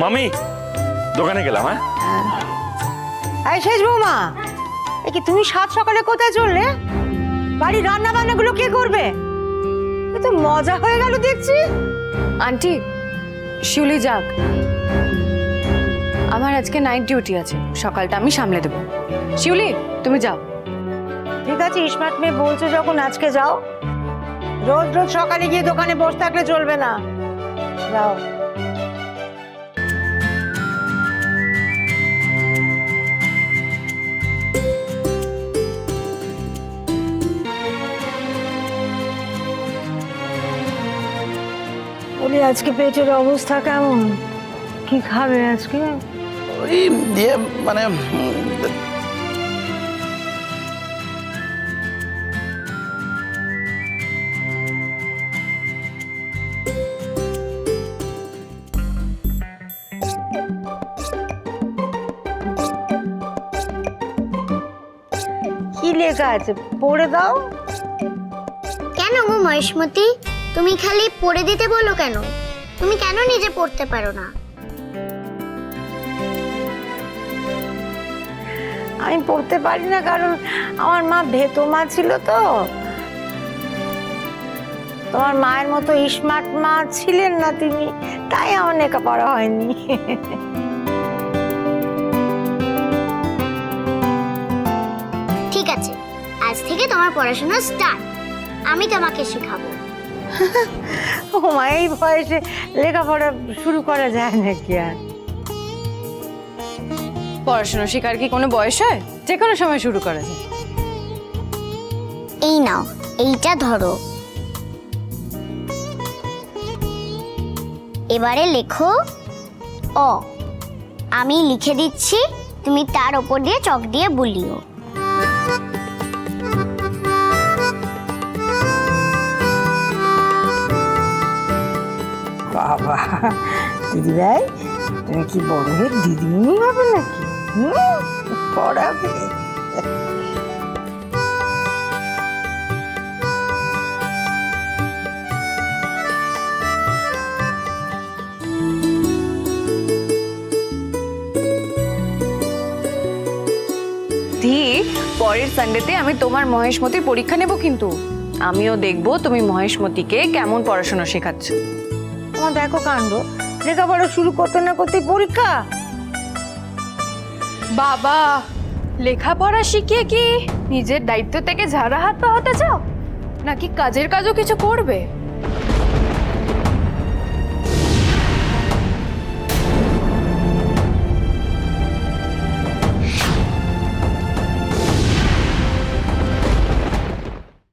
মামি দোকানে গেলাম হ্যাঁ? এই শেষ বৌমা এ কি তুমি সাত সকালে কোথায় চললে? বাড়ির রান্না বান্নাগুলো কে করবে? এ তো মজা হয়ে গেল দেখছি। আন্টি শিউলি যাক। আমার আজকে নাইট ডিউটি আছে সকালটা আমি সামলে দেবো। শিউলি তুমি যাও। ঠিক আছে ইসমাত মেয়ে বলছো যখন আজকে যাও। রোজ রোজ সকালে গিয়ে দোকানে বসে থাকলে চলবে না। যাও। বলি আজকে পেটের অবস্থা কেমন? কি খাবে আজকে? ওই দিয়ে মানে উম, কি লেখা আছে? পড়ে দাও। কেন গো মহেশমতি? তুমি খালি পড়ে দিতে বলো কেন? তুমি কেন নিজে পড়তে পারো না? আমি পড়তে পারি না কারণ আমার মা ভেতো মা ছিল তো। তোমার মায়ের মতো স্মার্ট মা ছিলেন না তিনি তাই আমার লেখাপড়া হয়নি। ঠিক আছে আজ থেকে তোমার পড়াশোনা স্টার্ট আমি তোমাকে শেখাবো। ও মা এই বয়সে লেখাপড়া শুরু করা যায় নাকি আর? পড়াশোনা শেখার কি কোনো বয়স হয়? যে কোনো সময় শুরু করা যায়। এই নাও এইটা ধরো। এবারে লেখো অ। আমি লিখে দিচ্ছি তুমি তার ওপর দিয়ে চক দিয়ে বুলিও। বাবা দিদি ভাই তুমি কি বড় হয়ে দিদিমণি হবে নাকি? পড়াবে। পরের সানডেতে আমি তোমার মহেশমতির পরীক্ষা নেব কিন্তু। আমিও দেখব তুমি মহেশমতিকে কেমন পড়াশোনা শেখাচ্ছ। তোমার দেখো কাণ্ড। লেখাপড়া শুরু করতে না করতে পরীক্ষা? বাবা, লেখাপড়া শিখিয়ে কি নিজের দায়িত্ব থেকে ঝাড়া হাত পা হতে চাও? নাকি কাজের কাজও কিছু করবে?